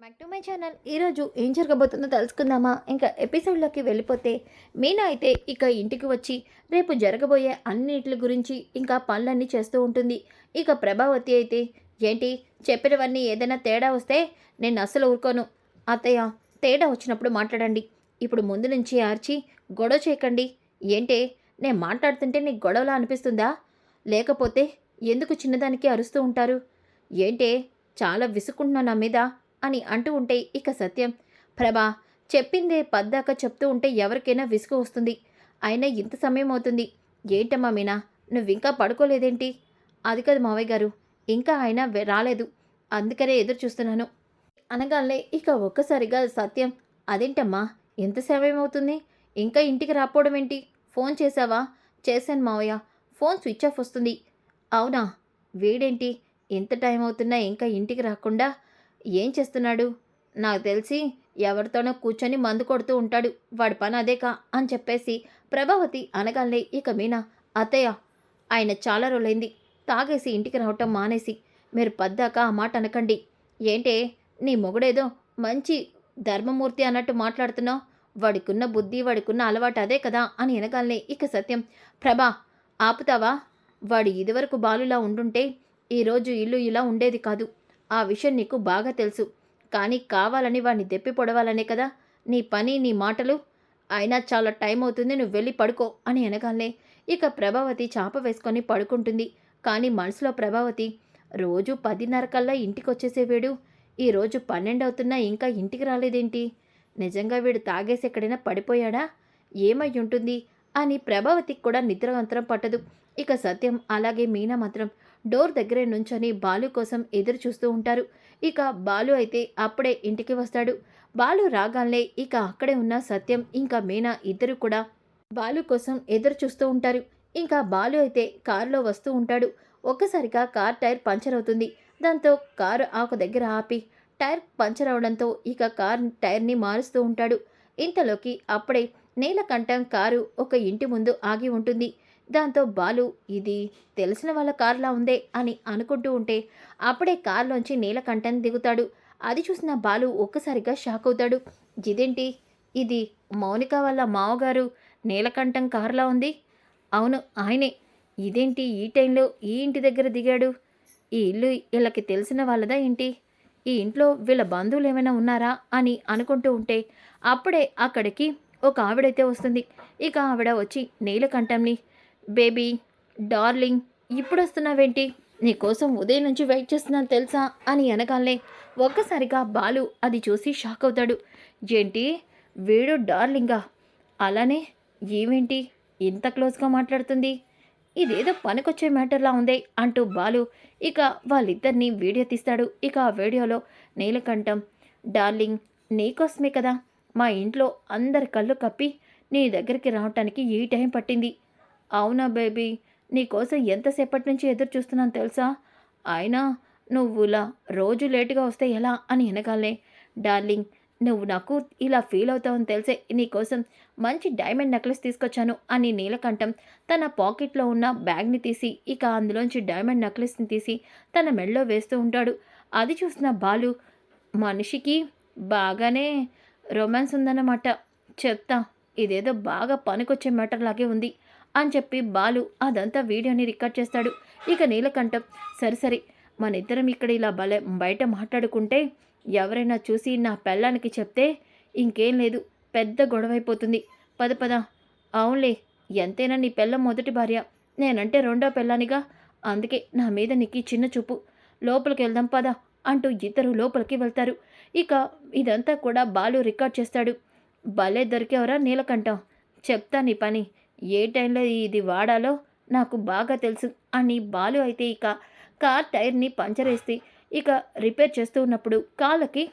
Back to my channel ఈరోజు ఏం జరగబోతుందో తెలుసుకుందామా? ఇంకా ఎపిసోడ్లోకి వెళ్ళిపోతే మీనా అయితే ఇక ఇంటికి వచ్చి రేపు జరగబోయే అన్నిటి గురించి ఇంకా పనులన్నీ చేస్తూ ఉంటుంది. ఇక ప్రభావతి అయితే ఏంటి? చెప్పినవన్నీ ఏదైనా తేడా వస్తే నేను అస్సలు ఊరుకోను. అత్తయ్య తేడా వచ్చినప్పుడు మాట్లాడండి. ఇప్పుడు ముందు నుంచి ఆర్చి గొడవ చేయకండి. ఏంటే? నేను మాట్లాడుతుంటే నీకు గొడవలా అనిపిస్తుందా? లేకపోతే ఎందుకు చిన్నదానికి అరుస్తూ ఉంటారు? ఏంటే? చాలా విసుకుంటున్నా నా మీద. అని అంటూ ఉంటే ఇక సత్యం. ప్రభా చెప్పిందే పద్దాక చెప్తూ ఉంటే ఎవరికైనా విసుగు వస్తుంది. అయినా ఇంత సమయం అవుతుంది ఏంటమ్మా మీనా నువ్వింకా పడుకోలేదేంటి? అది కాదు మావయ్య గారు ఇంకా ఆయన రాలేదు. అందుకనే ఎదురు చూస్తున్నాను. అనగానే ఇక ఒక్కసారిగా సత్యం అదేంటమ్మా ఎంత సమయం అవుతుంది ఇంకా ఇంటికి రాపోవడం ఏంటి ఫోన్ చేసావా చేశాను మావయ్య ఫోన్ స్విచ్ ఆఫ్ వస్తుంది. అవునా? వేడేంటి? ఎంత టైం అవుతున్నా ఇంకా ఇంటికి రాకుండా ఏం చేస్తున్నాడు? నాకు తెలిసి ఎవరితోనో కూర్చొని మందు కొడుతూ ఉంటాడు. వాడి పని అదేకా అని చెప్పేసి ప్రభావతి అనగానే ఇక మీనా అత్తయ్య ఆయన చాలా రోజులైంది. తాగేసి ఇంటికి రావటం మానేసి మీరు పద్దాక ఆ మాట అనకండి. ఏంటే నీ మొగుడేదో మంచి ధర్మమూర్తి అన్నట్టు మాట్లాడుతున్నావు. వాడికున్న బుద్ధి వాడికున్న అలవాటు అదే కదా అని అనగానే ఇక సత్యం ప్రభా ఆపుతావా? వాడు ఇదివరకు బాలులా ఉండుంటే ఈరోజు ఇల్లు ఇలా ఉండేది కాదు. ఆ విషయం నీకు బాగా తెలుసు. కానీ కావాలని వాడిని దెప్పి పొడవాలనే కదా. నీ పని నీ మాటలు. అయినా చాలా టైం అవుతుంది నువ్వు వెళ్ళి పడుకో అని అనగానే ఇక ప్రభావతి చాప వేసుకొని పడుకుంటుంది. కానీ మనసులో ప్రభావతి రోజు పదిన్నర కల్లా ఇంటికి వచ్చేసే వీడు ఈరోజు పన్నెండు అవుతున్నా ఇంకా ఇంటికి రాలేదేంటి? నిజంగా వీడు తాగేసి ఎక్కడైనా పడిపోయాడా? ఏమై ఉంటుంది అని ప్రభావతికి కూడా నిద్రవంతరం పట్టదు. ఇక సత్యం అలాగే మీనా మాత్రం డోర్ దగ్గరే నుంచొని బాలు కోసం ఎదురు చూస్తూ ఉంటారు. ఇక బాలు అయితే అప్పుడే ఇంటికి వస్తాడు. బాలు రాగానే ఇక అక్కడే ఉన్న సత్యం ఇంకా మీనా ఇద్దరు కూడా బాలు కోసం ఎదురు చూస్తూ ఉంటారు. ఇంకా బాలు అయితే కారులో వస్తూ ఉంటాడు. ఒక్కసారిగా కార్ టైర్ పంచర్ అవుతుంది. దాంతో కారు ఆకు దగ్గర ఆపి టైర్ పంచర్ అవడంతో ఇక కార్ టైర్ని మారుస్తూ ఉంటాడు. ఇంతలోకి అప్పుడే నీలకంఠం కారు ఒక ఇంటి ముందు ఆగి ఉంటుంది. దాంతో బాలు ఇది తెలిసిన వాళ్ళ కారులా ఉందే అని అనుకుంటూ ఉంటే అప్పుడే కారులోంచి నీలకంఠన్ దిగుతాడు. అది చూసిన బాలు ఒక్కసారిగా షాక్ అవుతాడు. ఇదేంటి? ఇది మౌనిక వాళ్ళ మావగారు నీలకంఠం కారులా ఉంది? అవును ఆయనే. ఇదేంటి ఈ టైంలో ఈ ఇంటి దగ్గర దిగాడు? ఈ ఇల్లు వీళ్ళకి తెలిసిన వాళ్ళదా ఏంటి? ఈ ఇంట్లో వీళ్ళ బంధువులు ఏమైనా ఉన్నారా? అని అనుకుంటూ ఉంటే అప్పుడే అక్కడికి ఒక ఆవిడైతే వస్తుంది. ఇక ఆవిడ వచ్చి నీలకంఠంని బేబీ డార్లింగ్ ఇప్పుడు వస్తున్నావేంటి నీకోసం ఉదయం నుంచి వెయిట్ చేస్తున్నాను తెలుసా? అని అనగానే ఒక్కసారిగా బాలు అది చూసి షాక్ అవుతాడు. ఏంటి? వీడు డార్లింగా? అలానే ఏమేంటి ఇంత క్లోజ్గా మాట్లాడుతుంది? ఇదేదో పనికొచ్చే మ్యాటర్లా ఉందే అంటూ బాలు ఇక వాళ్ళిద్దరిని వీడియో తీస్తాడు. ఇక ఆ వీడియోలో నీలకంఠం డార్లింగ్ నీకోసమే కదా? మా ఇంట్లో అందరి కళ్ళు కప్పి నీ దగ్గరికి రావటానికి ఈ టైం పట్టింది. అవునా బేబీ? నీకోసం ఎంతసేపటి నుంచి ఎదురు చూస్తున్నాను తెలుసా? అయినా నువ్వులా రోజు లేటుగా వస్తే ఎలా అని వెనకాలే డార్లింగ్ నువ్వు నాకు ఇలా ఫీల్ అవుతావని తెలిసే నీకోసం మంచి డైమండ్ నెక్లెస్ తీసుకొచ్చాను అని నీలకంఠం తన పాకెట్లో ఉన్న బ్యాగ్ని తీసి ఇక అందులోంచి డైమండ్ నెక్లెస్ని తీసి తన మెడలో వేస్తూ ఉంటాడు. అది చూసిన బాలు మనిషికి బాగానే రొమాన్స్ ఉందన్నమాట. చెప్తా ఇదేదో బాగా పనికొచ్చే మ్యాటర్ లాగే ఉంది. అని చెప్పి బాలు అదంతా వీడియోని రికార్డ్ చేస్తాడు. ఇక నీలకంఠం సరే సరే మన ఇద్దరం ఇక్కడ ఇలా భలే బయట మాట్లాడుకుంటే ఎవరైనా చూసి నా పెళ్ళానికి చెప్తే ఇంకేం లేదు పెద్ద గొడవైపోతుంది. పద పద. అవునులే ఎంతైనా నీ పెళ్ళం మొదటి భార్య. నేనంటే రెండో పెళ్ళానిగా. అందుకే నా మీద నీకు చిన్న చూపు. లోపలికి వెళ్దాం పద అంటూ ఇద్దరు లోపలికి వెళ్తారు. ఇక ఇదంతా కూడా బాలు రికార్డ్ చేస్తాడు. భలే దొరికేవరా నీలకంఠం. చెప్తా నీ పని. ఏ టైంలో ఇది వాడాలో నాకు బాగా తెలుసు అని బాలు అయితే ఇక కార్ టైర్ని పంచర్ ఇక రిపేర్ చేస్తూ ఉన్నప్పుడు కాళ్ళకి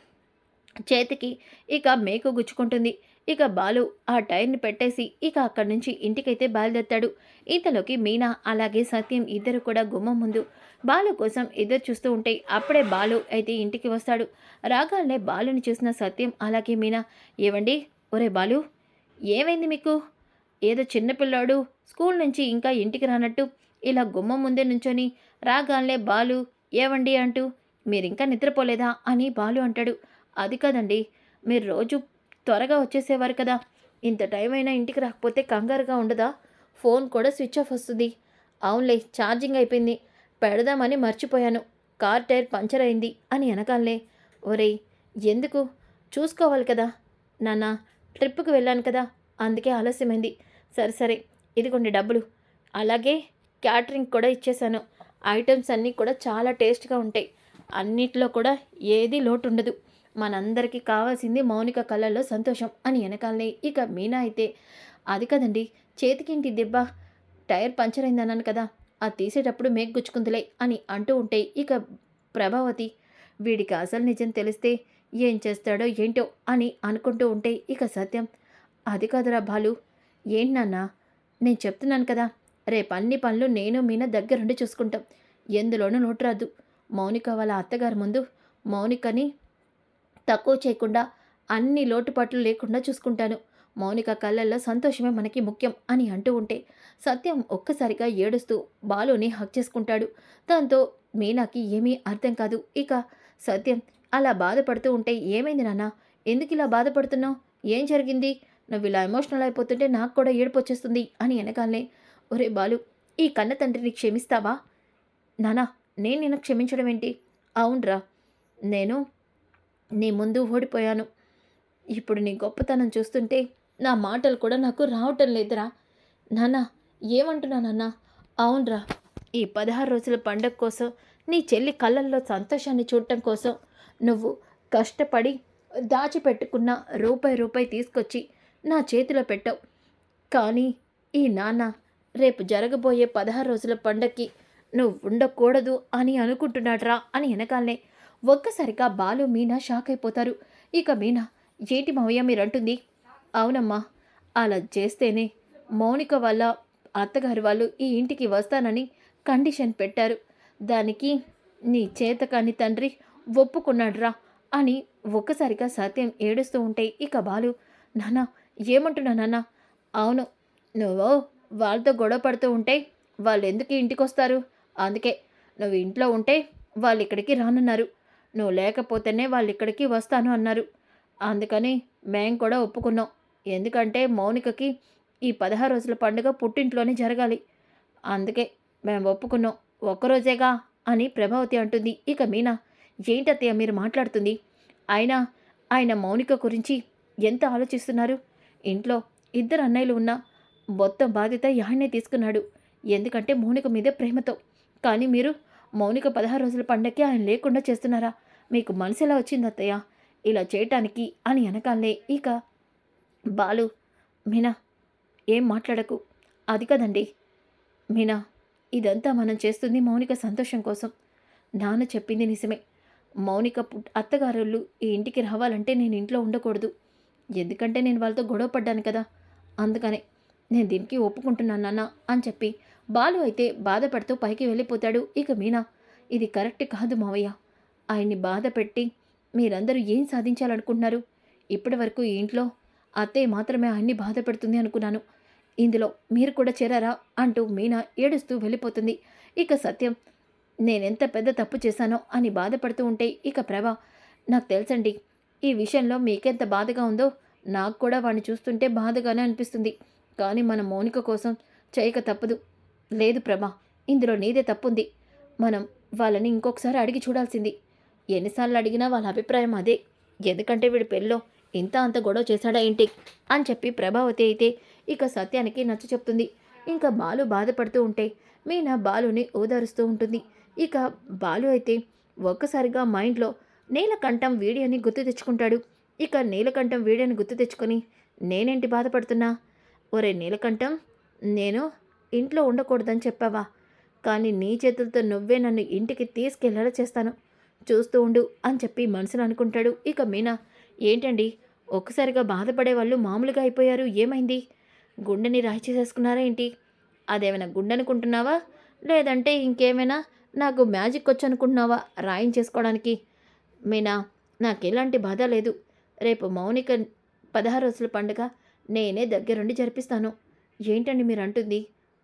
చేతికి ఇక మేకు గుచ్చుకుంటుంది. ఇక బాలు ఆ టైర్ని పెట్టేసి ఇక అక్కడి నుంచి ఇంటికైతే బయలుదేరుతాడు. ఇంతలోకి మీనా అలాగే సత్యం ఇద్దరు కూడా గుమ్మం ముందు బాలు కోసం ఎదురు చూస్తూ ఉంటే అప్పుడే బాలు అయితే ఇంటికి వస్తాడు. రాగానే బాలుని చూసిన సత్యం అలాగే మీనా ఏవండి? ఒరే బాలు ఏమైంది మీకు? ఏదో చిన్నపిల్లాడు స్కూల్ నుంచి ఇంకా ఇంటికి రానట్టు ఇలా గుమ్మ ముందే నుంచొని రాగానే బాలు ఏవండి అంటూ మీరింకా నిద్రపోలేదా? అని బాలు అంటాడు. అది కాదండి మీరు రోజు త్వరగా వచ్చేసేవారు కదా ఇంత టైం అయినా ఇంటికి రాకపోతే కంగారుగా ఉండదా? ఫోన్ కూడా స్విచ్ ఆఫ్ వస్తుంది. అవునులే ఛార్జింగ్ అయిపోయింది పెడదామని మర్చిపోయాను కార్ టైర్ పంచర్ అయింది అని వెనకాలే ఒరేయ్ ఎందుకు? చూసుకోవాలి కదా నాన్న ట్రిప్కి వెళ్ళాను కదా అందుకే ఆలస్యమైంది. సరే సరే. ఇదిగోండి డబ్బులు. అలాగే క్యాటరింగ్ కూడా ఇచ్చేసాను ఐటమ్స్ అన్నీ కూడా చాలా టేస్ట్గా ఉంటాయి. అన్నిట్లో కూడా ఏది లోటు ఉండదు మనందరికీ కావాల్సింది మౌనిక కళల్లో సంతోషం అని వెనకాలనే. ఇక మీనా అయితే అది కదండి చేతికింటి దెబ్బ? టైర్ పంచర్ అయిందన్నాను కదా అది తీసేటప్పుడు మేక్ గుచ్చుకుందిలే అని అంటూ ఉంటే ఇక ప్రభావతి వీడికి అసలు నిజం తెలిస్తే ఏం చేస్తాడో ఏంటో అని అనుకుంటూ ఉంటే ఇక సత్యం అది కాదురా బాలు ఏంటి నాన్న? నేను చెప్తున్నాను కదా రేపు అన్ని పనులు నేను మీన దగ్గరుండి చూసుకుంటాం. ఎందులోనూ లోటు రాదు మౌనిక వాళ్ళ అత్తగారి ముందు మౌనికని తక్కువ చేయకుండా అన్ని లోటుపాట్లు లేకుండా చూసుకుంటాను. మౌనిక కళ్ళల్లో సంతోషమే మనకి ముఖ్యం అని అంటూ ఉంటే సత్యం ఒక్కసారిగా ఏడుస్తూ బాలుని హక్ చేసుకుంటాడు. దాంతో మీనాకి ఏమీ అర్థం కాదు. ఇక సత్యం అలా బాధపడుతూ ఉంటే ఏమైంది నాన్న? ఎందుకు ఇలా బాధపడుతున్నావు? ఏం జరిగింది? నువ్వు ఇలా ఎమోషనల్ అయిపోతుంటే నాకు కూడా ఏడుపు వచ్చేస్తుంది అని వెనకాలనే ఒరే బాలు ఈ కన్న తండ్రిని క్షమిస్తావా? నానా నేను నిన్ను క్షమించడం ఏంటి? అవునరా నేను నీ ముందు ఓడిపోయాను. ఇప్పుడు నీ గొప్పతనం చూస్తుంటే నా మాటలు కూడా నాకు రావటం లేదురా. నాన్న ఏమంటున్నానన్నా అవునరా ఈ పదహారు రోజుల పండగ కోసం నీ చెల్లి కళ్ళల్లో సంతోషాన్ని చూడటం కోసం నువ్వు కష్టపడి దాచిపెట్టుకున్న రూపాయి రూపాయి తీసుకొచ్చి నా చేతిలో పెట్టావు. కానీ ఈ నాన్న రేపు జరగబోయే పదహారు రోజుల పండక్కి నువ్వు ఉండకూడదు అని అనుకుంటున్నాడ్రా అని వెనకాలనే ఒక్కసారిగా బాలు మీనా షాక్ అయిపోతారు. ఇక మీనా ఏంటి మావయ్య మీరంటుంది? అవునమ్మా అలా చేస్తేనే మౌనిక వల్ల అత్తగారి వాళ్ళు ఈ ఇంటికి వస్తానని కండిషన్ పెట్టారు. దానికి నీ చేతకాని తండ్రి ఒప్పుకున్నాడురా అని ఒక్కసారిగా సత్యం ఏడుస్తూ ఉంటే ఇక బాలు నాన్న ఏమంటున్నానన్నా అవును. నువ్వు వాళ్ళతో గొడవ పడుతూ ఉంటే వాళ్ళు ఎందుకు ఇంటికి వస్తారు? అందుకే నువ్వు ఇంట్లో ఉంటే వాళ్ళు ఇక్కడికి రానున్నారు. నువ్వు లేకపోతేనే వాళ్ళు ఇక్కడికి వస్తాను అన్నారు. అందుకని మేం కూడా ఒప్పుకున్నాం. ఎందుకంటే మౌనికకి ఈ పదహారు రోజుల పండుగ పుట్టింట్లోనే జరగాలి. అందుకే మేము ఒప్పుకున్నాం. ఒక్కరోజేగా అని ప్రభావతి అంటుంది. ఇక మీనా ఏంటత్తయ్య మీరు మాట్లాడుతుంది? అయినా ఆయన మౌనిక గురించి ఎంత ఆలోచిస్తున్నారు? ఇంట్లో ఇద్దరు అన్నయ్యలు ఉన్నా మొత్తం బాధ్యత యాహ్నే తీసుకున్నాడు. ఎందుకంటే మౌనిక మీద ప్రేమతో. కానీ మీరు మౌనిక పదహారు రోజుల పండక్కి ఆయన లేకుండా చేస్తున్నారా? మీకు మనసు ఎలా వచ్చింది అత్తయ్య? ఇలా చేయటానికి అని వెనకాలే ఇక బాలు మీనా ఏం మాట్లాడకు. అది కదండి. మీనా ఇదంతా మనం చేస్తుంది మౌనిక సంతోషం కోసం. నాన్న చెప్పింది నిజమే. మౌనిక పుట్ అత్తగారులు ఈ ఇంటికి రావాలంటే నేను ఇంట్లో ఉండకూడదు. ఎందుకంటే నేను వాళ్ళతో గొడవ పడ్డాను కదా. అందుకనే నేను దీనికి ఒప్పుకుంటున్నాను నాన్న అని చెప్పి బాలు అయితే బాధపడుతూ పైకి వెళ్ళిపోతాడు ఇక మీనా. ఇది కరెక్ట్ కాదు మావయ్య. ఆయన్ని బాధ పెట్టి మీరందరూ ఏం సాధించాలనుకుంటున్నారు? ఇప్పటి వరకు ఈ ఇంట్లో అత్తయ్య మాత్రమే ఆయన్ని బాధ పెడుతుంది అనుకున్నాను. ఇందులో మీరు కూడా చేరారా అంటూ మీనా ఏడుస్తూ వెళ్ళిపోతుంది. ఇక సత్యం నేనెంత పెద్ద తప్పు చేశానో అని బాధపడుతూ ఉంటే ఇక ప్రభ నాకు తెలుసండి ఈ విషయంలో మీకెంత బాధగా ఉందో నాకు కూడా వాడిని చూస్తుంటే బాధగానే అనిపిస్తుంది. కానీ మన మౌనిక కోసం చేయక తప్పదు. లేదు ప్రభా ఇందులో నీదే తప్పుంది. మనం వాళ్ళని ఇంకొకసారి అడిగి చూడాల్సింది. ఎన్నిసార్లు అడిగినా వాళ్ళ అభిప్రాయం అదే. ఎందుకంటే వీడి పెళ్ళిలో ఇంత అంత గొడవ చేశాడా ఏంటి? అని చెప్పి ప్రభావతి అయితే ఇక సత్యానికి నచ్చ చెప్తుంది. ఇంకా బాలు బాధపడుతూ ఉంటే మీనా బాలుని ఓదారుస్తూ ఉంటుంది. ఇక బాలు అయితే ఒక్కసారిగా మైండ్లో నీలకంఠం వీడియోని గుర్తు తెచ్చుకుంటాడు. ఇక నీలకంఠం వీడియోని గుర్తు తెచ్చుకొని నేనేంటి బాధపడుతున్నా? ఒరే నీలకంఠం నేను ఇంట్లో ఉండకూడదని చెప్పావా? కానీ నీ చేతులతో నువ్వే నన్ను ఇంటికి తీసుకెళ్ళేలా చేస్తాను. చూస్తూ ఉండు అని చెప్పి మనసులో అనుకుంటాడు. ఇక మీనా ఏంటండి? ఒక్కసారిగా బాధపడే వాళ్ళు మామూలుగా అయిపోయారు. ఏమైంది? గుండెని రాయి చేసేసుకున్నారా ఏంటి? అదేమైనా గుండె అనుకుంటున్నావా లేదంటే ఇంకేమైనా నాకు మ్యాజిక్ వచ్చనుకుంటున్నావా? రాయించేసుకోవడానికి. మీనా నాకు ఎలాంటి బాధ లేదు. రేపు మౌనిక పదహారు రోజుల పండుగ నేనే దగ్గరుండి జరిపిస్తాను. ఏంటండి మీరు అంటుంది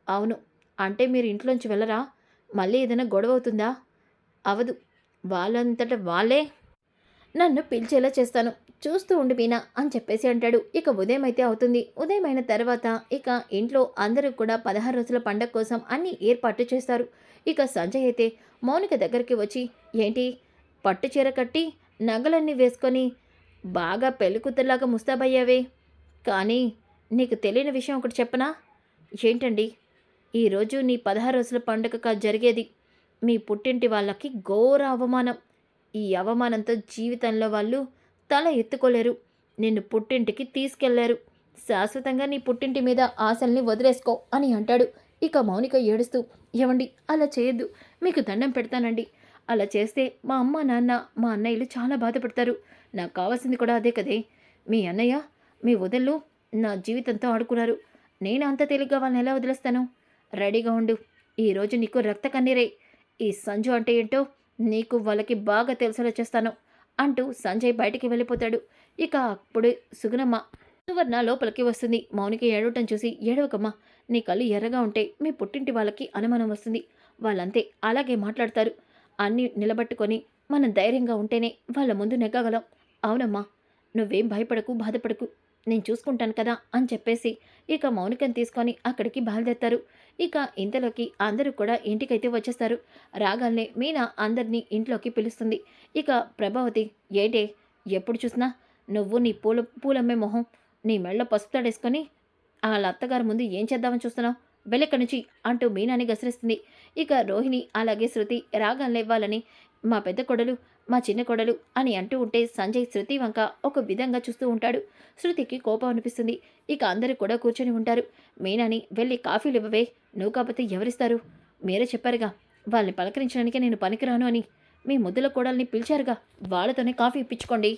అవును అంటే మీరు ఇంట్లోంచి వెళ్ళరా? మళ్ళీ ఏదైనా గొడవ అవుతుందా అవదు వాళ్ళంతట వాళ్ళే నన్ను పిలిచేలా చేస్తాను. చూస్తూ ఉండి మీనా అని చెప్పేసి అంటాడు. ఇక ఉదయం అయితే అవుతుంది. ఉదయం అయిన తర్వాత ఇక ఇంట్లో అందరూ కూడా పదహారు రోజుల పండగ కోసం అన్ని ఏర్పాట్లు చేస్తారు. ఇక సంజయ్ అయితే మౌనిక దగ్గరికి వచ్చి ఏంటి? పట్టు చీర కట్టి నగలన్నీ వేసుకొని బాగా పెళ్ళికూతురులాగా ముస్తాబయ్యావే. కానీ నీకు తెలియని విషయం ఒకటి చెప్పనా? ఏంటండి? ఈరోజు నీ పదహారు రోజుల పండుగ జరిగేది. మీ పుట్టింటి వాళ్ళకి ఘోర అవమానం. ఈ అవమానంతో జీవితంలో వాళ్ళు తల ఎత్తుకోలేరు. నిన్ను పుట్టింటికి తీసుకెళ్ళారు. శాశ్వతంగా నీ పుట్టింటి మీద ఆశల్ని వదిలేసుకో అని అంటాడు. ఇక మౌనిక ఏడుస్తూ ఏమండి అలా చేయొద్దు. మీకు దండం పెడతానండి. అలా చేస్తే మా అమ్మ నాన్న మా అన్నయ్యలు చాలా బాధపడతారు. నాకు కావాల్సింది కూడా అదే కదే. మీ అన్నయ్య మీ వదళ్ళు నా జీవితంతో ఆడుకున్నారు. నేను అంత తేలిగ్గా వాళ్ళని ఎలా వదిలేస్తాను? రెడీగా ఉండు. ఈరోజు నీకు రక్త కన్నీరే. ఈ సంజు అంటే ఏంటో నీకు వాళ్ళకి బాగా తెలిసేలా చేస్తాను అంటూ సంజయ్ బయటికి వెళ్ళిపోతాడు. ఇక అప్పుడు సుగుణమ్మ సువర్ణ లోపలికి వస్తుంది. మౌనికి ఏడవటం చూసి ఏడవకమ్మ నీ కళ్ళు ఎర్రగా ఉంటే మీ పుట్టింటి వాళ్ళకి అనుమానం వస్తుంది. వాళ్ళంతే అలాగే మాట్లాడతారు. అన్నీ నిలబట్టుకొని మనం ధైర్యంగా ఉంటేనే వాళ్ళ ముందు నెగ్గగలం. అవునమ్మా నువ్వేం భయపడకు బాధపడకు. నేను చూసుకుంటాను కదా అని చెప్పేసి ఇక మౌనికం తీసుకొని అక్కడికి బయలుదేరుతారు. ఇక ఇంతలోకి అందరూ కూడా ఇంటికైతే వచ్చేస్తారు. రాగానే మీనా అందరినీ ఇంట్లోకి పిలుస్తుంది. ఇక ప్రభావతి ఏంటే ఎప్పుడు చూసినా నువ్వు నీ పూల పూలమ్మే మొహం నీ మెళ్ళ పసుపు తాడేసుకొని వాళ్ళ అత్తగారి ముందు ఏం చేద్దామని చూస్తున్నావు? వెళ్ళక నుంచి అంటూ మీనాని గసరిస్తుంది. ఇక రోహిణి అలాగే శృతి రాగానే ఇవ్వాలని మా పెద్ద కొడలు మా చిన్న కొడలు అని అంటూ ఉంటే సంజయ్ శృతి వంక ఒక విధంగా చూస్తూ ఉంటాడు. శృతికి కోపం అనిపిస్తుంది. ఇక అందరూ కూడా కూర్చొని ఉంటారు. మీనాని వెళ్ళి కాఫీలు ఇవ్వవే నువ్వు కాకపోతే ఎవరిస్తారు? మీరే చెప్పారుగా వాళ్ళని పలకరించడానికి నేను పనికిరాను అని. మీ ముద్దుల కోడల్ని పిలిచారుగా వాళ్ళతోనే కాఫీ ఇప్పించుకోండి.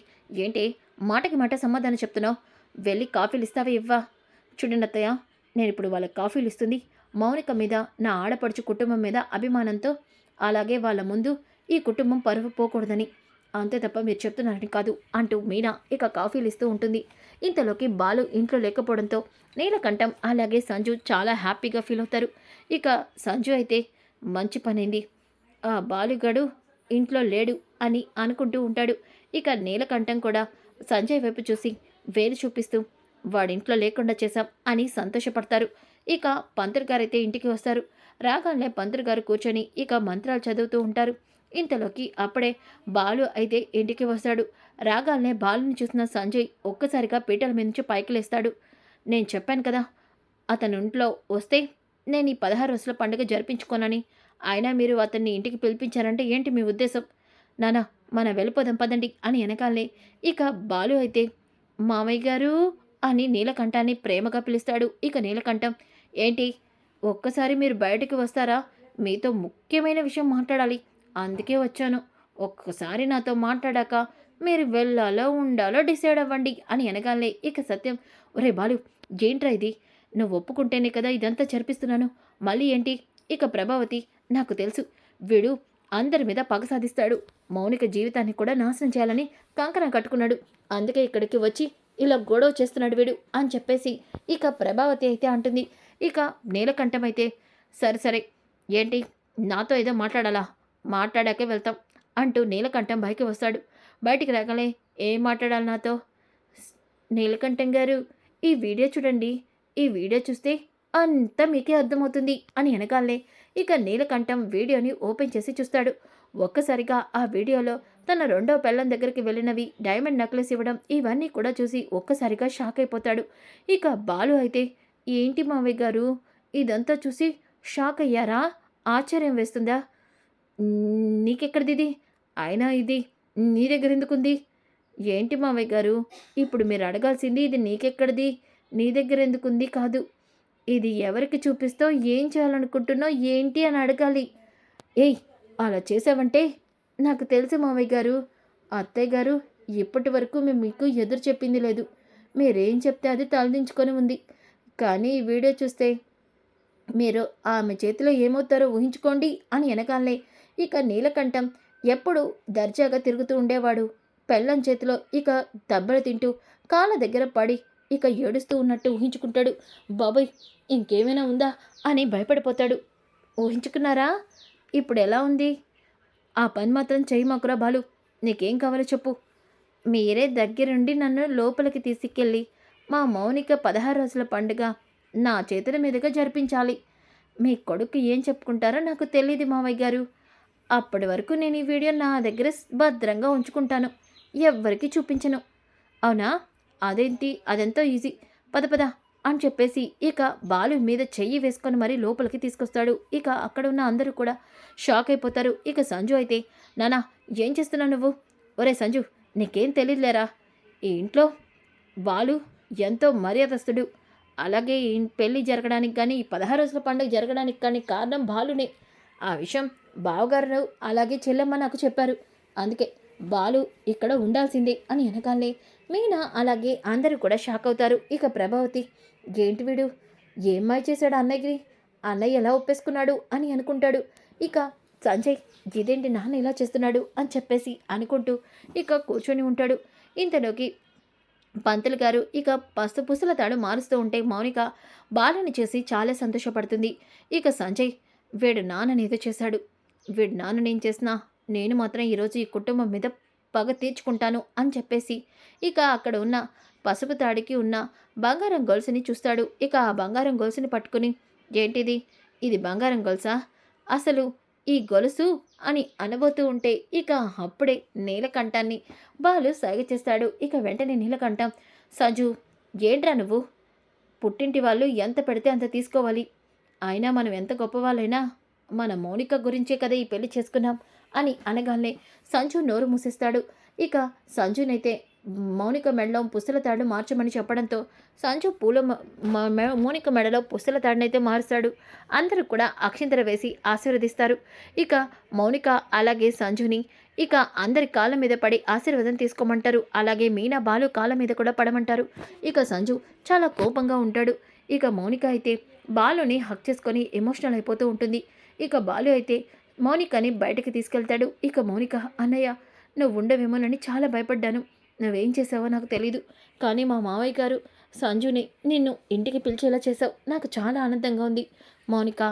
ఏంటి మాటకి మాట సమాధానం చెప్తున్నావు. వెళ్ళి కాఫీలు ఇస్తావే ఇవ్వా. చూడండి అత్తయ్య నేను ఇప్పుడు వాళ్ళకి కాఫీలు ఇస్తుంది మౌనిక మీద నా ఆడపడుచు కుటుంబం మీద అభిమానంతో అలాగే వాళ్ళ ముందు ఈ కుటుంబం పరువు పోకూడదని. అంతే తప్ప మీరు చెప్తున్నారని కాదు అంటూ మీనా ఇక కాఫీలు ఇస్తూ ఉంటుంది. ఇంతలోకి బాలు ఇంట్లో లేకపోవడంతో నీలకంఠం అలాగే సంజు చాలా హ్యాపీగా ఫీల్ అవుతారు. ఇక సంజు అయితే మంచి పనైంది. ఆ బాలుగాడు ఇంట్లో లేడు అని అనుకుంటూ ఉంటాడు. ఇక నీలకంఠం కూడా సంజయ్ వైపు చూసి వేలు చూపిస్తూ వాడింట్లో లేకుండా చేశాం అని సంతోషపడతారు. ఇక పంతులు గారైతే ఇంటికి వస్తారు. రాగానే పంతులు గారు కూర్చొని ఇక మంత్రాలు చదువుతూ ఉంటారు. ఇంతలోకి అప్పుడే బాలు అయితే ఇంటికి వస్తాడు. రాగానే బాలుని చూసిన సంజయ్ ఒక్కసారిగా పీటల మీద నుంచి పైకి లేస్తాడు నేను చెప్పాను కదా అతను ఇంట్లో వస్తే నేను ఈ పదహారు రోజుల పండుగ జరిపించుకోనని. అయినా మీరు అతన్ని ఇంటికి పిలిపించారంటే ఏంటి మీ ఉద్దేశం? నానా మన వెళ్ళిపోదాం పదండి అని వెనకాలనే. ఇక బాలు అయితే మామయ్య గారు అని నీలకంఠాన్ని ప్రేమగా పిలుస్తాడు. ఇక నీలకంఠం ఏంటి ఒక్కసారి మీరు బయటికి వస్తారా? మీతో ముఖ్యమైన విషయం మాట్లాడాలి. అందుకే వచ్చాను. ఒక్కసారి నాతో మాట్లాడాక మీరు వెళ్ళాలో ఉండాలో డిసైడ్ అవ్వండి అని అనగానే ఇక సత్యం ఒరే బాలు ఏంట్రా ఇది? నువ్వు ఒప్పుకుంటేనే కదా ఇదంతా జరిపిస్తున్నాను. మళ్ళీ ఏంటి? ఇక ప్రభావతి నాకు తెలుసు. వీడు అందరి మీద పగ సాధిస్తాడు. మౌనిక జీవితాన్ని కూడా నాశనం చేయాలని కంకణం కట్టుకున్నాడు. అందుకే ఇక్కడికి వచ్చి ఇలా గొడవ చేస్తున్నాడు వీడు అని చెప్పేసి ఇక ప్రభావతి అయితే అంటుంది. ఇక నీలకంఠం అయితే సరే సరే ఏంటి? నాతో ఏదో మాట్లాడాలా? మాట్లాడాకే వెళ్తాం అంటూ నీలకంఠం బయకి వస్తాడు. బయటికి రాగలే ఏం మాట్లాడాలి నాతో? నీలకంఠం గారు ఈ వీడియో చూడండి. ఈ వీడియో చూస్తే అంతా మీకే అర్థమవుతుంది అని వెనకాలే ఇక నీలకంఠం వీడియోని ఓపెన్ చేసి చూస్తాడు. ఒక్కసారిగా ఆ వీడియోలో తన రెండో పెళ్ళం దగ్గరికి వెళ్ళినవి డైమండ్ నెక్లెస్ ఇవ్వడం ఇవన్నీ కూడా చూసి ఒక్కసారిగా షాక్ అయిపోతాడు. ఇక బాలు అయితే ఏంటి మావయ్య గారు? ఇదంతా చూసి షాక్ అయ్యారా? ఆశ్చర్యం వేస్తుందా? నీకెక్కడిది ఇది అయినా ఇది నీ దగ్గర ఎందుకుంది? ఏంటి మావయ్య గారు? ఇప్పుడు మీరు అడగాల్సింది ఇది నీకెక్కడిది? నీ దగ్గర ఎందుకుంది కాదు. ఇది ఎవరికి చూపిస్తో ఏం చేయాలనుకుంటున్నావు ఏంటి అని అడగాలి. ఏయ్ అలా చేసావంటే నాకు తెలుసు మావయ్య గారు. అత్తయ్య గారు ఇప్పటి వరకు మేము మీకు ఎదురు చెప్పింది లేదు. మీరేం చెప్తే అది తలదించుకొని ఉంది. కానీ ఈ వీడియో చూస్తే మీరు ఆమె చేతిలో ఏమవుతారో ఊహించుకోండి అని వెనకాలనే ఇక నీలకంఠం ఎప్పుడు దర్జాగా తిరుగుతూ ఉండేవాడు. పెళ్ళం చేతిలో ఇక దెబ్బలు తింటూ కాళ్ళ దగ్గర పడి ఇక ఏడుస్తూ ఉన్నట్టు ఊహించుకుంటాడు. బాబోయ్ ఇంకేమైనా ఉందా? అని భయపడిపోతాడు. ఊహించుకున్నారా? ఇప్పుడు ఎలా ఉంది? ఆ పని మాత్రం చెయ్యి మాకురా బాలు. నీకేం కావాలో చెప్పు. మీరే దగ్గరుండి నన్ను లోపలికి తీసుకెళ్ళి మా మౌనిక పదహారు రోజుల పండుగ నా చేతుల మీదుగా జరిపించాలి. మీ కొడుకు ఏం చెప్పుకుంటారో నాకు తెలియదు మావయ్య గారు. అప్పటి వరకు నేను ఈ వీడియో నా దగ్గర భద్రంగా ఉంచుకుంటాను. ఎవ్వరికీ చూపించను. అవునా? అదేంటి? అదెంతో ఈజీ. పద పద. అని చెప్పేసి ఇక బాలు మీద చెయ్యి వేసుకొని మరీ లోపలికి తీసుకొస్తాడు. ఇక అక్కడ ఉన్న అందరూ కూడా షాక్ అయిపోతారు. ఇక సంజు అయితే నానా ఏం చేస్తున్నావు నువ్వు? ఒరే సంజు నీకేం తెలియదులేరా ఈ ఇంట్లో బాలు ఎంతో మర్యాదస్తుడు. అలాగే ఈ పెళ్ళి జరగడానికి కానీ ఈ పదహారు రోజుల పండుగ జరగడానికి కానీ కారణం బాలునే. ఆ విషయం బావగారు అలాగే చెల్లెమ్మ నాకు చెప్పారు. అందుకే బాలు ఇక్కడ ఉండాల్సిందే అని వెనకాలే మీనా అలాగే అందరూ కూడా షాక్ అవుతారు. ఇక ప్రభావతి ఏంటి వీడు? ఏమ్మాయి చేశాడు అన్నయ్యకి? అన్నయ్య ఎలా ఒప్పేసుకున్నాడు? అని అనుకుంటాడు. ఇక సంజయ్ ఇదేంటి నాన్న ఇలా చేస్తున్నాడు? అని చెప్పేసి అనుకుంటూ ఇక కూర్చొని ఉంటాడు. ఇంతలోకి పంతులు గారు ఇక పస్తు పుసల తాడు మారుస్తూ ఉంటే మౌనిక బాలని చేసి చాలా సంతోషపడుతుంది. ఇక సంజయ్ వీడు నాన్ననేదో చేశాడు. వీడు నాన్ననేం చేసినా నేను మాత్రం ఈరోజు ఈ కుటుంబం మీద పగ తీర్చుకుంటాను అని చెప్పేసి ఇక అక్కడ ఉన్న పసుపు తాడికి ఉన్న బంగారం గొలుసుని చూస్తాడు. ఇక ఆ బంగారం గొలుసుని పట్టుకుని ఏంటిది? ఇది బంగారం గొలుసా? అసలు ఈ గొలుసు? అని అనబోతూ ఉంటే ఇక అప్పుడే నీలకంఠాన్ని బాలు సాగ చేస్తాడు. ఇక వెంటనే నీలకంఠం సజు ఏంట్రా నువ్వు? పుట్టింటి వాళ్ళు ఎంత పెడితే అంత తీసుకోవాలి. అయినా మనం ఎంత గొప్పవాళ్ళైనా మన మౌనిక గురించే కదా ఈ పెళ్ళి చేసుకున్నాం. అని అనగానే సంజు నోరు మూసేస్తాడు. ఇక సంజునైతే మౌనిక మెడలో పుస్తల తాడు మార్చమని చెప్పడంతో సంజు పూల మౌనిక మెడలో పుస్తల తాడునైతే మారుస్తాడు. అందరూ కూడా అక్షింతర వేసి ఆశీర్వదిస్తారు. ఇక మౌనిక అలాగే సంజుని ఇక అందరి కాళ్ళ మీద పడి ఆశీర్వాదం తీసుకోమంటారు. అలాగే మీనా బాలు కాళ్ళ మీద కూడా పడమంటారు. ఇక సంజు చాలా కోపంగా ఉంటాడు. ఇక మౌనిక అయితే బాలుని హక్ చేసుకొని ఎమోషనల్ అయిపోతూ ఉంటుంది. ఇక బాలు అయితే మౌనికని బయటకు తీసుకెళ్తాడు. ఇక మౌనిక అన్నయ్య నువ్వు ఉండవేమోనని చాలా భయపడ్డాను. నువ్వేం చేసావో నాకు తెలీదు. కానీ మా మావయ్య గారు సంజుని నిన్ను ఇంటికి పిలిచేలా చేసావు నాకు చాలా ఆనందంగా ఉంది. మౌనిక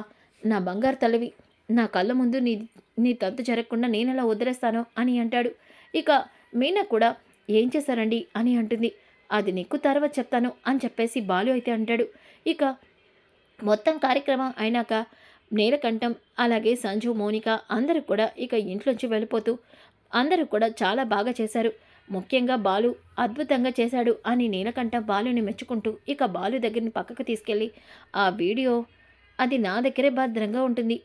నా బంగారు తలవి నా కళ్ళ ముందు నీ నీ తంతు జరగకుండా నేను ఎలా వదిలేస్తానో అని అంటాడు. ఇక మీనా కూడా ఏం చేశారండి? అని అంటుంది. అది నీకు తర్వాత చెప్తాను అని చెప్పేసి బాలు అయితే అంటాడు. ఇక మొత్తం కార్యక్రమం అయినాక నీలకంఠం అలాగే సంజు మౌనిక అందరూ కూడా ఇక ఇంట్లోంచి వెళ్ళిపోతూ అందరూ కూడా చాలా బాగా చేశారు. ముఖ్యంగా బాలు అద్భుతంగా చేశాడు అని నీలకంఠం బాలుని మెచ్చుకుంటూ ఇక బాలు దగ్గరిని పక్కకు తీసుకెళ్ళి ఆ వీడియో అది నా దగ్గరే భద్రంగా ఉంటుంది.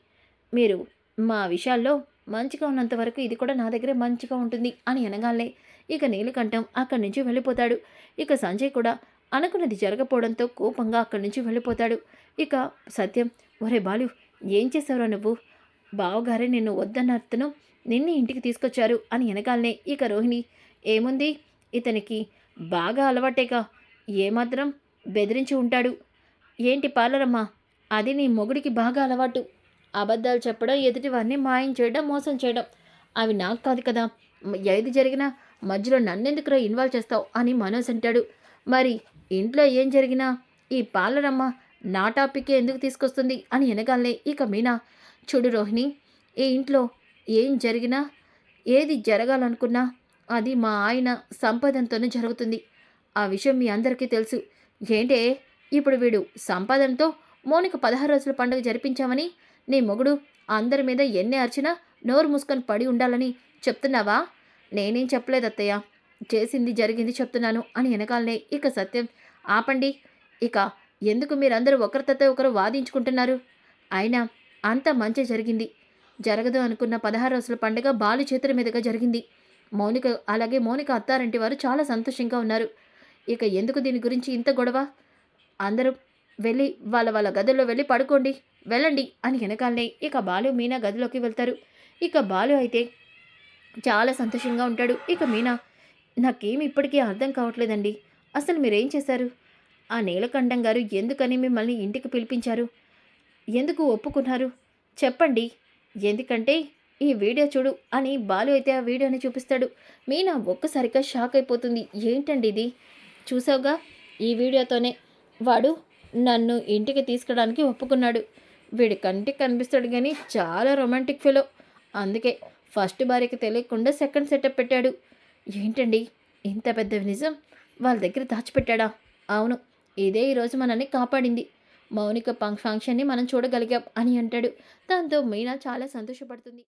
మీరు మా విషయాల్లో మంచిగా ఉన్నంత వరకు ఇది కూడా నా దగ్గరే మంచిగా ఉంటుంది అని అనగానే ఇక నీలకంఠం అక్కడి నుంచి వెళ్ళిపోతాడు. ఇక సంజయ్ కూడా అనుకున్నది జరగపోవడంతో కోపంగా అక్కడి నుంచి వెళ్ళిపోతాడు. ఇక సత్యం ఒరే బాలు ఏం చేసావురా నువ్వు? బావగారే నిన్ను వద్దన్నర్తను నిన్నే ఇంటికి తీసుకొచ్చారు అని వెనకాలనే ఇక రోహిణి. ఏముంది? ఇతనికి బాగా అలవాటేగా. ఏమాత్రం బెదిరించి ఉంటాడు. ఏంటి పార్లరమ్మా? అది నీ మొగుడికి బాగా అలవాటు. అబద్ధాలు చెప్పడం ఎదుటివారిని మాయం చేయడం మోసం చేయడం. అవి నాకు కాదు కదా. ఏది జరిగినా మధ్యలో నన్నెందుకురా ఇన్వాల్వ్ చేస్తావు అని మనోజ్ అంటాడు. మరి ఇంట్లో ఏం జరిగినా ఈ పార్లరమ్మ నా టాపిక్కే ఎందుకు తీసుకొస్తుంది అని వెనగాలనే ఇక మీనా. చూడు రోహిణి ఈ ఇంట్లో ఏం జరిగినా ఏది జరగాలనుకున్నా అది మా ఆయన సంపాదనతోనే జరుగుతుంది. ఆ విషయం మీ అందరికీ తెలుసు. ఏంటే ఇప్పుడు వీడు సంపాదనతో మౌనిక పదహారు రోజుల పండుగ జరిపించామని నీ మొగుడు అందరి మీద ఎన్ని అర్చినా నోరు మూసుకొని పడి ఉండాలని చెప్తున్నావా? నేనేం చెప్పలేదు అత్తయ్య. చేసింది జరిగింది చెప్తున్నాను అని వెనకాలనే ఇక సత్యం. ఆపండి. ఇక ఎందుకు మీరందరూ ఒకరితో ఒకరు వాదించుకుంటున్నారు? అయినా అంత మంచి జరిగింది. జరగదు అనుకున్న పదహారు రోజుల పండుగ బాలు చేతుల మీదుగా జరిగింది. మౌనిక అలాగే మౌనిక అత్తారంటి వారు చాలా సంతోషంగా ఉన్నారు. ఇక ఎందుకు దీని గురించి ఇంత గొడవ? అందరూ వెళ్ళి వాళ్ళ వాళ్ళ గదుల్లో వెళ్ళి పడుకోండి వెళ్ళండి అని వెనకాలనే ఇక బాలు మీనా గదిలోకి వెళ్తారు. ఇక బాలు అయితే చాలా సంతోషంగా ఉంటాడు. ఇక మీనా నాకేమి ఇప్పటికీ అర్థం కావట్లేదండి. అసలు మీరేం చేశారు? ఆ నీలకంఠం గారు ఎందుకని మిమ్మల్ని ఇంటికి పిలిపించారు? ఎందుకు ఒప్పుకున్నారు? చెప్పండి. ఎందుకంటే ఈ వీడియో చూడు అని బాలు అయితే ఆ వీడియోని చూపిస్తాడు. మీనా ఒక్కసారిగా షాక్ అయిపోతుంది. ఏంటండి ఇది? చూసావుగా? ఈ వీడియోతోనే వాడు నన్ను ఇంటికి తీసుకురావడానికి ఒప్పుకున్నాడు. వీడి కంటికి కనిపిస్తాడు కానీ చాలా రొమాంటిక్ ఫెలో. అందుకే ఫస్ట్ భార్యకి తెలియకుండా సెకండ్ సెటప్ పెట్టాడు. ఏంటండి? ఇంత పెద్ద నిజం వాళ్ళ దగ్గర దాచిపెట్టాడా? అవును. ఇదే ఈరోజు మనల్ని కాపాడింది. మౌనిక ఫంక్షన్ని మనం చూడగలిగాం అని అంటాడు. దాంతో మీనా చాలా సంతోషపడుతుంది.